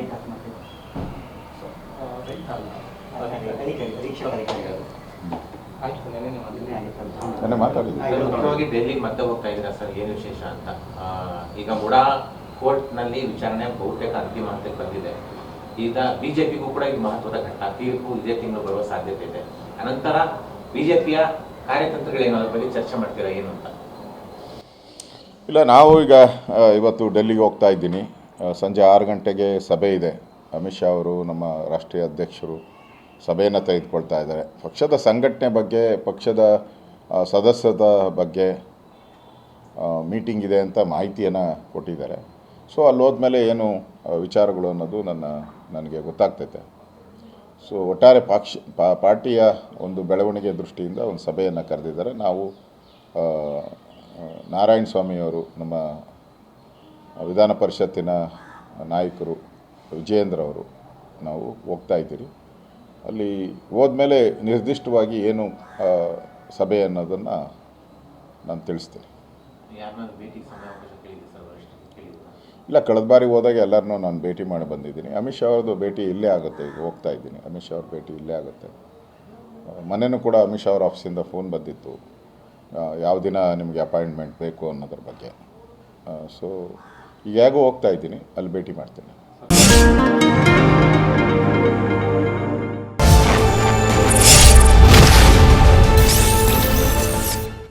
Right ಹಾಕಿ ಮಾಡ್ತೀವಿ so right ಅಲ್ಲ ಆಗಿತ್ತಲ್ಲ. ಮುಖ್ಯವಾಗಿ ದೆಹಲಿಗೆ ಮತ್ತೆ ಹೋಗ್ತಾ ಇದ್ದೀರಾ ಸರ್ ಏನು ವಿಶೇಷ ಅಂತ ಈಗ ಮುಡಾ ಕೋರ್ಟ್ನಲ್ಲಿ ವಿಚಾರಣೆ ಬಹುತೇಕ ಅಂತಿಮ ಹಂತಕ್ಕೆ ಬಂದಿದೆ ಈಗ ಬಿಜೆಪಿಗೂ ಕೂಡ ಇದು ಮಹತ್ವದ ಘಟ್ಟ ತೀರ್ಪು ಇದೇ ತಿಂಗಳು ಬರುವ ಸಾಧ್ಯತೆ ಇದೆ ಅನಂತರ ಬಿಜೆಪಿಯ ಕಾರ್ಯತಂತ್ರಗಳೇನು ಅದ್ರ ಬಗ್ಗೆ ಚರ್ಚೆ ಮಾಡ್ತೀರಾ ಏನು ಅಂತ ಇಲ್ಲ ನಾವು ಈಗ ಇವತ್ತು ಡೆಲ್ಲಿಗೆ ಹೋಗ್ತಾ ಇದ್ದೀನಿ ಸಂಜೆ ಆರು ಗಂಟೆಗೆ ಸಭೆ ಇದೆ. ಅಮಿತ್ ಶಾ ಅವರು, ನಮ್ಮ ರಾಷ್ಟ್ರೀಯ ಅಧ್ಯಕ್ಷರು ಸಭೆಯನ್ನು ತೆಗೆದುಕೊಳ್ತಾ ಇದ್ದಾರೆ. ಪಕ್ಷದ ಸಂಘಟನೆ ಬಗ್ಗೆ, ಪಕ್ಷದ ಸದಸ್ಯದ ಬಗ್ಗೆ ಮೀಟಿಂಗ್ ಇದೆ ಅಂತ ಮಾಹಿತಿಯನ್ನು ಕೊಟ್ಟಿದ್ದಾರೆ. ಸೊ ಅಲ್ಲಿ ಹೋದ್ಮೇಲೆ ಏನು ವಿಚಾರಗಳು ಅನ್ನೋದು ನನ್ನ, ನನಗೆ ಗೊತ್ತಾಗ್ತೈತೆ. ಸೊ, ಒಟ್ಟಾರೆ ಪಕ್ಷ ಪಾರ್ಟಿಯ ಒಂದು ಬೆಳವಣಿಗೆ ದೃಷ್ಟಿಯಿಂದ ಒಂದು ಸಭೆಯನ್ನು ಕರೆದಿದ್ದಾರೆ. ನಾವು ನಾರಾಯಣ ಸ್ವಾಮಿಯವರು ನಮ್ಮ ವಿಧಾನ ಪರಿಷತ್ತಿನ ನಾಯಕರು ವಿಜಯೇಂದ್ರ ಅವರು ನಾವು ಹೋಗ್ತಾ ಇದ್ದೀರಿ. ಅಲ್ಲಿ ಹೋದ್ಮೇಲೆ ನಿರ್ದಿಷ್ಟವಾಗಿ ಏನು ಸಭೆ ಅನ್ನೋದನ್ನು ನಾನು ತಿಳಿಸ್ತೀನಿ. ಇಲ್ಲ ಕಳೆದ ಬಾರಿ ಹೋದಾಗ ಎಲ್ಲರನ್ನೂ ನಾನು ಭೇಟಿ ಮಾಡಿ ಬಂದಿದ್ದೀನಿ. ಅಮಿತ್ ಶಾ ಅವ್ರದ್ದು ಭೇಟಿ ಇಲ್ಲೇ ಆಗುತ್ತೆ ಈಗ ಹೋಗ್ತಾ ಇದ್ದೀನಿ. ಅಮಿತ್ ಶಾ ಅವ್ರ ಭೇಟಿ ಇಲ್ಲೇ ಆಗುತ್ತೆ. ಮನೆಯೂ ಕೂಡ ಅಮಿತ್ ಶಾ ಅವ್ರ ಆಫೀಸಿಂದ ಫೋನ್ ಬಂದಿತ್ತು. ಯಾವ ದಿನ ನಿಮಗೆ ಅಪಾಯಿಂಟ್ಮೆಂಟ್ ಬೇಕು ಅನ್ನೋದ್ರ ಬಗ್ಗೆ. ಸೊ ಈಗ ಹೇಗೋ ಹೋಗ್ತಾ ಇದ್ದೀನಿ ಅಲ್ಲಿ ಭೇಟಿ ಮಾಡ್ತೀನಿ.